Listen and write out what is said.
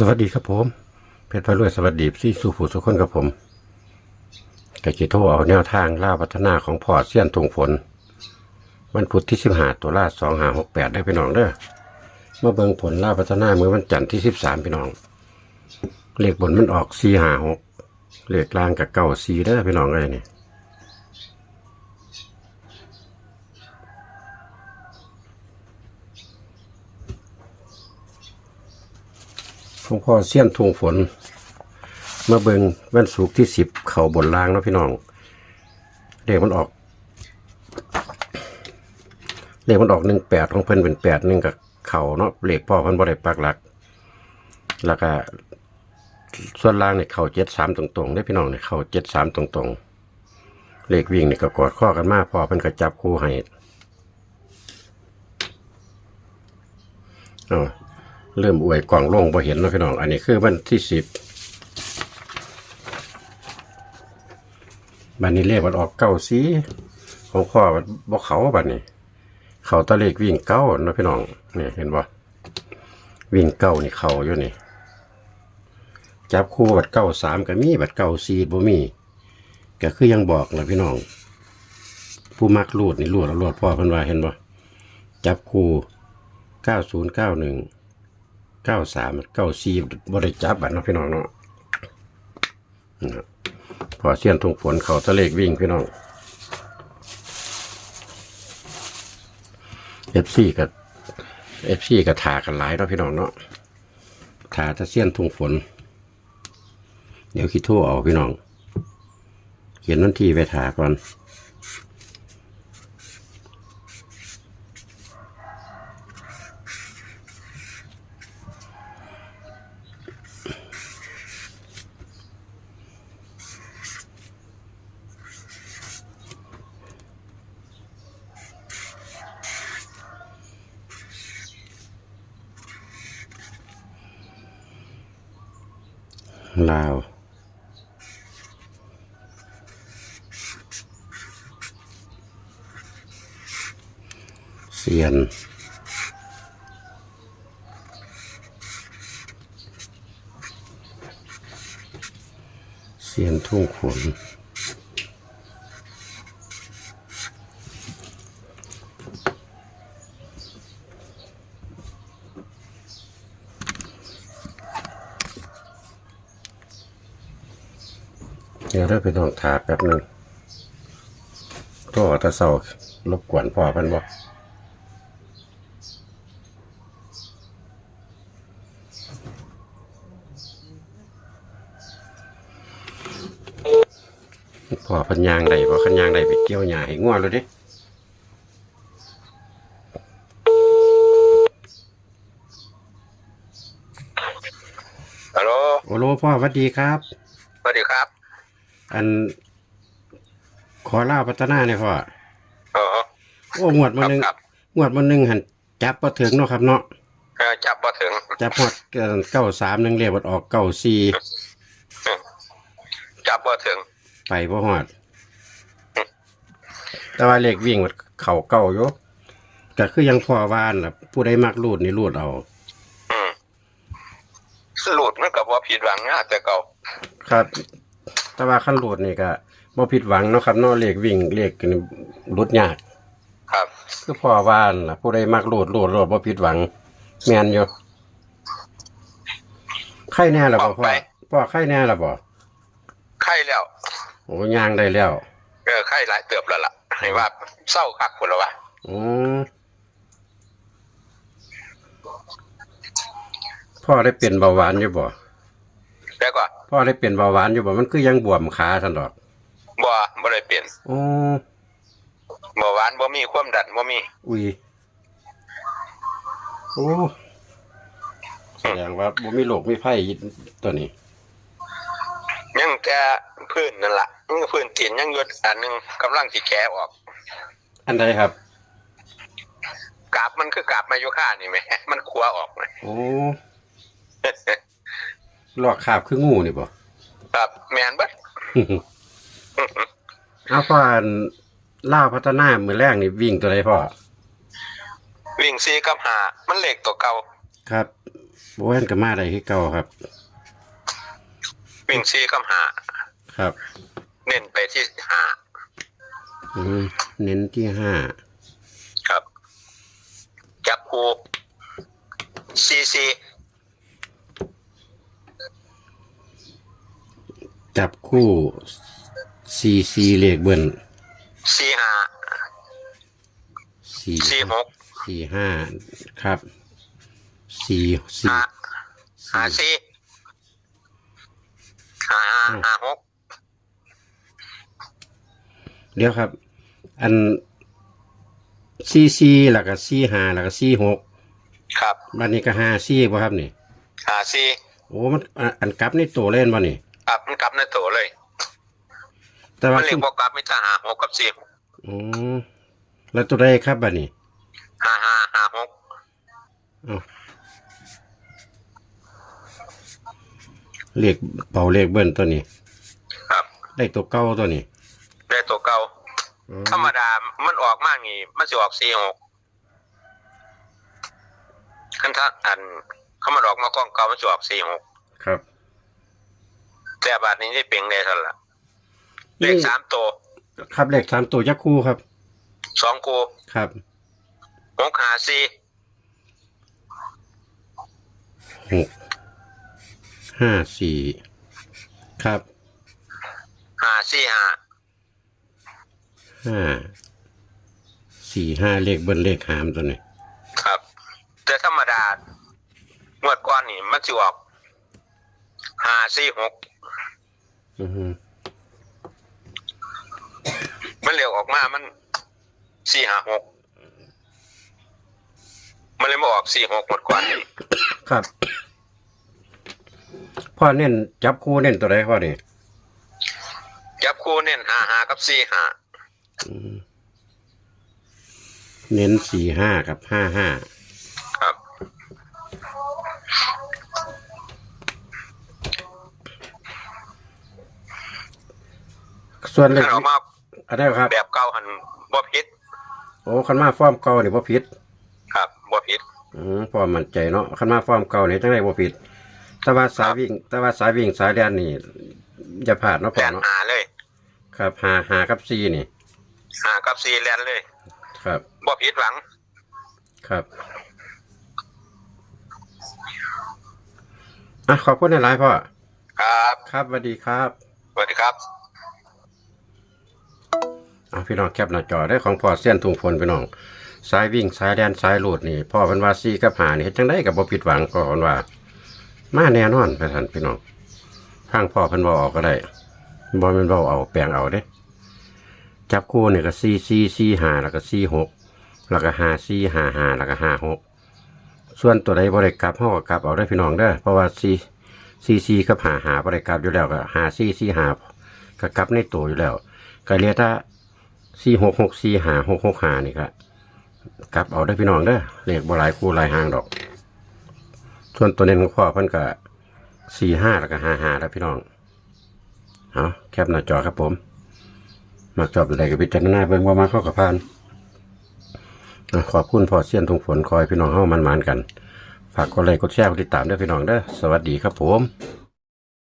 สวัสดีครับผม เพชรพารวยสวัสดีที่สู่ผู้สุขคนกับผมกะจิโทเอาแนวทางล่าพัฒนาของพอเสี้ยนทงฝนวันพุธที่สิบห้าตุลาสองหาหกแปดได้พี่น้องเด้อเมาเบิงผลล่าพัฒนาเมื่อวันจันทร์ที่สิบสามพี่น้องเลขบนมันออกสี่หาหกเลขล่างกับเก้าสี่เด้อพี่น้องเอ้ยนี่ ของพ่อเสี้ยนทวงฝนเมื่อเบิงวันศุกที่สิบเข่าบนล่างเนาะพี่น้องเลขมันออกเลขมันออกหนึ่งแปดของเพิ่นเป็นแปดหนึ่งกับเข่าเนาะเลขพ่อเพิ่นบ่ได้ปักหลัก แล้วก็ส่วนล่างเนี่ยเข่าเจ็ดสามตรงๆได้พี่น้องเนี่ยเข่าเจ็ดสามตรงๆ เลขวิ่งเนี่ก็กอดข้อกันมาพอเพิ่นก็จับคู่ให้อ๋อ เริ่มอวยกล่องลงพอเห็นแล้วพี่น้อง อันนี้คือวันที่สิบบันนี้เลขมันออกเก้าสีของพ่อมันบ่เขาบันนี้ เขาตะเลขวิ่งเก้านะพี่น้องเนี่ยเห็นบ่วิ่งเก้านี่เขาอยู่นี่ จับคู่บัดเก้าสามก็มีบัดเก้าสี่บ่มีก็คือยังบอกนะพี่น้อง ผู้มักรูดนี่รูดแล้วรูดพ่อพิ่นว่าเห็นบ่จับคู่เก้าศูนย์เก้าหนึ่ง เก้าสามเก้าสี่บริจับบัตรนาะพี่น้องเนาะพอเสียนทงฝนเขาทะเลกวิ่งพี่น้องเอฟซีกับเอฟซีกับถากันหลายเนาะพี่น้องเนาะถาถ้าเสียนทงฝน เดี๋ยวคิดโทษเอาพี่น้องเขียนวันที่ไปถาก่อน ลาวเซียนเซียนทุ่งขน เดี๋ยวเราไปนอนถาแป๊บหนึ่งตัวตะเสารบกวนพ่อเพันบอกพ่อเพันยางได้พ่อขันยางได้ไปเกี่ยวหญ้าให้ง่วเลยดิฮัลโหลโอโลพ่อสวัสดีครับ สวัสดีครับ อัน ขอเล่าพัฒนาเนี่ยพ่อเออโอ้หมวดคมารับหนึ่งครับหมวดมาหนึ่งหันจับมาถึงเนาะครับเนาะเออจับมาถึงจับหมดเก้าสามหนึ่งเรียกว่าออกเก้าสี่จับมาถึง ไปบ่หอด แต่ว่าเลขวิ่งมันเข่าเก้าอยู่ก็คือยังพอว่านล่ะ ผู้ใดมักรูดนี่รูดเอาอืมหลุดมันกับว่าผิดหวังนะแต่เก่า ครับ แต่ว่าขั้นรูดนี่ก็บ่ผิดหวังเนาะครับเนาะเลขวิ่งเลขนี่รุดยาก ครับ คือพอว่านล่ะ ผู้ใดมักรูดรูดรูดบ่ผิดหวัง แม่นอยู่ไข่แน่ล่ะบ่พ่อพ่อไข่แน่ล่ะบ่ไข้แล้ว โอ้ย่างได้แล้วเออไข้หลายเติบแล้วล่ะให้ว่าเศร้าคักคนละวะอืมพ่อได้เป็นเบาหวานอยู่บ่แล้วก็ พ่อได้เป็นเบาหวานอยู่บ่มันคือยังบวมขาทันดอกบ่บ่ได้เปลี่ยนโอ้บ่หวานบ่มีความดันบ่มี อุ้ยโอ้แสดงว่าบ่มีโรคมีไผตัวนี้ยังแต่พื้นนั่นล่ะยังพื้นตีนยังอยดอันหนึงกำลังสิแกะออก อันใดครับกาบมันคือกาบมายุค่านี่แหมมันขัวออกไหมโอ้ ลอกคราบคืองูนี่บ่ ครับแม่นเบิดเอาพ่ออันล่าวพัฒนามือแรกนี่วิ่งตัวใดพ่อ วิ่งซีกับหามันเหล็กตัวเก่าครับโบแวนก็มาได้ที่เก่าครับ วิ่งซีกับหาครับ เน้นไปที่หาอืมเน้นที่ห้าครับ จับคูซีซี จับคู่ซีซีเลขเบิ้ลซีหาสี่ซีหกสี่ห้าครับสี่สี่หาหาซีหาหาหาหกเดี๋ยวครับ อันซีซีแล้วก็ซีห้าแล้วก็ซีหกครับบันนี้ก็ห้าซีบ่ครับนี่หาซีโอ้มันอันอันกลับในตัวเล่นบ่นี่ ครับมันกลับในตัวเลย แต่ว่ามันเรียซุ่กมว่ากลับมิตรหาหกกับซีอ๋อแล้วตัวใดครับบัดนี้หาหาหาหกเอาเลขเป่าเลขเบิ้ลตัวนี้ ครับ ได้ตัวเก้าตัวนี้ได้ตัวเก่าอืมธรรมดามันออกมากนี่ มันจะออกสี่หกคันถ้าอันเขามันออกมากล้องเก่ามันจะออกสี่หกครับ แต่บาทนี้ได้เปลี่ยนได้เท่านั้นละเลขสามตัวครับเลขสามตัวยักษ์คู่ครับสองกูครับหกหาสี่หกห้าสี่ครับหาสี่หาห้าสี่ห้าเลขเบิ้ลเลขหามตัวนี้ครับแต่ธรรมดาเมื่อก่อนนี่มันจะออกหาสี่หกอือฮึ มันเร็วออกมามันสี่หาหกมันเลยมาออกสี่หกหมดก่อนนี่ครับ พ่อเน้นจับคู่เน้นตัวใดพ่อนี่จับคู่เน้นหาหากับสี่หาอืมเน้นสี่ห้ากับห้าห้า ครับ ส่วนเลขถ้าเรามาอะไรครับ แบบเก่าหันบ่ผิดโอ้คันมาฟอร์มเก่านี่บ่ผิดครับบ่ผิดอืมพอมั่นใจเนาะคันมาฟอร์มเก่านี่จังไดบ่ผิด แต่ว่าสายวิ่ง แต่ว่าสายวิ่งสายแดนนี่อย่าพลาดเนาะแลพ่อนเนาะหาเลยครับหาหากับซีนี่ หากับสี่แลนเลยครับ บ่ผิดหวังครับอะขอบคุณหลายๆพ่อ ครับ ครับสวัสดีครับ สวัสดีครับอะ พี่น้องแคปหน้าจอได้ของพ่อเส้นทุ่งฝนพี่น้องสายวิ่งสายแดนสายโหลดนี่พ่อเพิ่นว่าซีกับหานี่เฮ็ดจังไดก็บ่ผิดหวังก็เพิ่นว่า มาแน่นอนพี่ท่านพี่น้องทางพ่อเพิ่นบ่ออกก็ได้บ่แม่นเว้าเอาแปลงเอาเด้จับคู่นี่ก็4 4 4 5แล้วก็4 6แล้วก็5 4 5 5แล้วก็5 6ส่วนตัวใดบ่ได้กลับเฮาก็กลับเอาได้พี่น้องเด้อเพราะว่า4 4 4กับ5 5บ่ได้กลับอยู่แล้วก็5 4 4 5ก็กลับในตัวอยู่แล้วก็เหลือถ้า สี่หกหกสี่หาหกหกหานี่ครับกลับเอาได้พี่น้องเด้อเลขบ่หลายคู่หลายหางดอก ส่วนตัวเน้นของพ่อเพิ่นก็สี่ห้าแล้วก็ห้าห้าแล้วพี่น้องเอาแคปหน้าจอครับผม มาจอบอะไรกับพิจารณาเบิ่งว่ามาเข้ากับพานอะขอบคุณพ่อเสี้ยนทุงฝนคอยพี่น้องเฮามันๆกัน ฝากกดไลค์กดแชร์กดติดตามด้วยพี่น้องเด้อสวัสดีครับผม